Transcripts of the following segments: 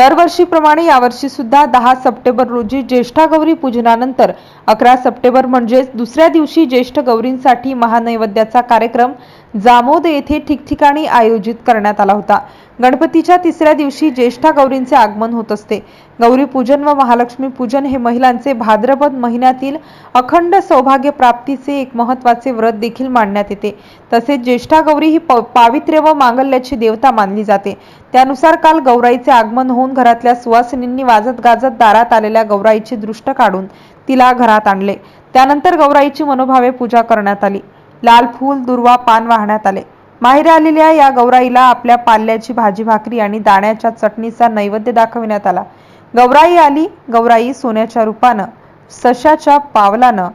दरवर्षीप्रमाणे यावर्षी सुद्धा दहा सप्टेंबर रोजी ज्येष्ठा गौरी पूजनानंतर अकरा सप्टेंबर म्हणजेच दुसऱ्या दिवशी ज्येष्ठ गौरींसाठी महानैवेद्याचा कार्यक्रम जामोद येथे ठिकठिकाणी आयोजित करण्यात आला होता. गणपतीच्या तिसऱ्या दिवशी ज्येष्ठा गौरींचे आगमन होत असते. गौरी पूजन व महालक्ष्मी पूजन हे महिलांचे भाद्रपद महिन्यातील अखंड सौभाग्य प्राप्तीचे एक महत्त्वाचे व्रत देखील मानण्यात येते. तसेच ज्येष्ठा गौरी ही प- पावित्र्य व मांगल्याची देवता मानली जाते. त्यानुसार काल गौराईचे आगमन होऊन घरातल्या सुवासिनींनी वाजत गाजत दारात आलेल्या गौराईची दृष्ट काढून तिला घरात आणले. त्यानंतर गौराईची मनोभावे पूजा करण्यात आली. लाल फूल दुर्वा पान वाहण्यात आले. माहेर आलेल्या या गौराईला आपल्या पाल्याची भाजी भाकरी आणि दाण्याच्या चटणीचा नैवेद्य दाखविण्यात आला. गौराई आली गौराई सोन्याच्या रूपानं सशाच्या पावलानं.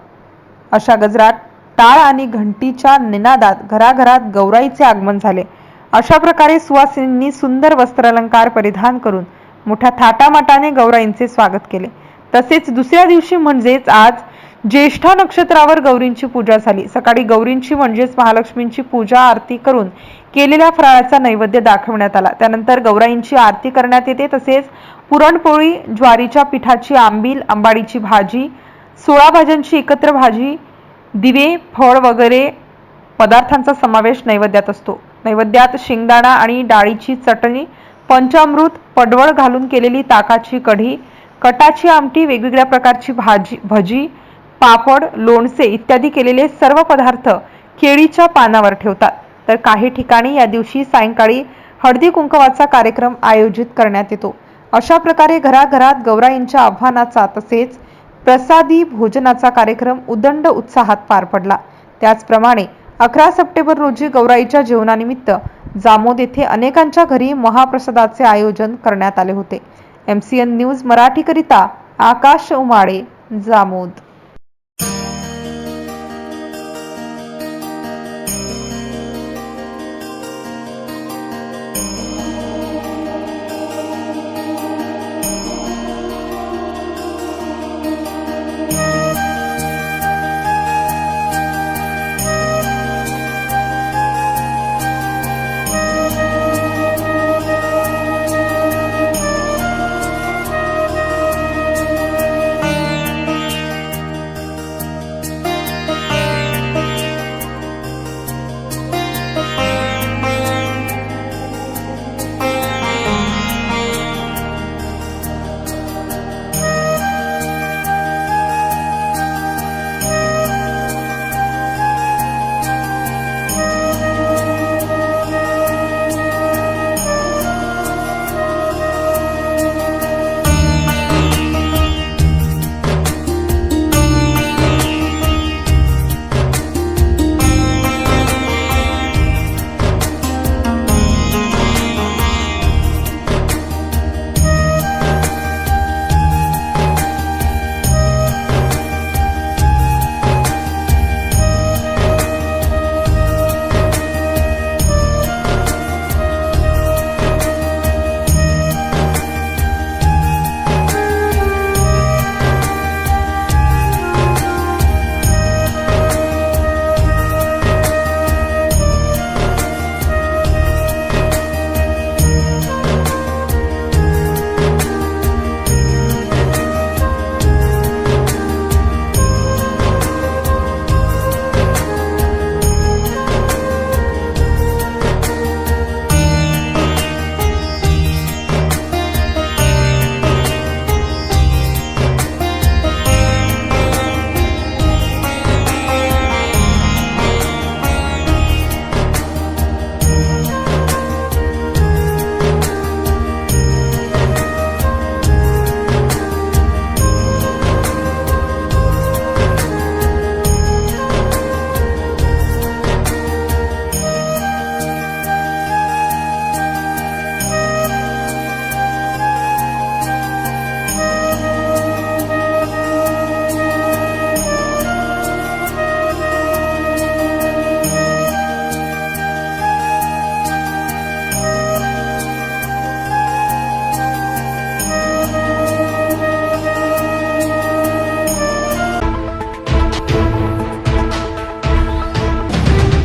अशा गजरात टाळ आणि घंटीच्या निनादात घराघरात गौराईचे आगमन झाले. अशा प्रकारे सुवासिनींनी सुंदर वस्त्रालंकार परिधान करून मोठ्या थाटामाटाने गौराईंचे स्वागत केले. तसेच दुसऱ्या दिवशी म्हणजेच आज ज्येष्ठा नक्षत्रावर गौरींची पूजा झाली. सकाळी गौरींची म्हणजेच महालक्ष्मींची पूजा आरती करून केलेल्या फराळाचा नैवेद्य दाखवण्यात आला. त्यानंतर गौराईंची आरती करण्यात येते. तसेच पुरणपोळी ज्वारीच्या पिठाची आंबील आंबाडीची भाजी सोळा भाज्यांची एकत्र भाजी दिवे फळ वगैरे पदार्थांचा समावेश नैवेद्यात असतो. नैवेद्यात शेंगदाणा आणि डाळीची चटणी पंचामृत पडवळ घालून केलेली ताकाची कढी कटाची आमटी वेगवेगळ्या प्रकारची भाजी भजी पापड लोणचे इत्यादी केलेले सर्व पदार्थ केळीच्या पानावर ठेवतात. तर काही ठिकाणी या दिवशी सायंकाळी हळदी कुंकवाचा कार्यक्रम आयोजित करण्यात येतो. अशा प्रकारे घराघरात गौराईंच्या आव्हानाचा तसेच प्रसादी भोजनाचा कार्यक्रम उदंड उत्साहात पार पडला. त्याचप्रमाणे अकरा सप्टेंबर रोजी गौराईच्या जेवणानिमित्त जामोद येथे अनेकांच्या घरी महाप्रसादाचे आयोजन करण्यात आले होते. एम सी एन न्यूज मराठीकरिता आकाश उमाळे जामोद.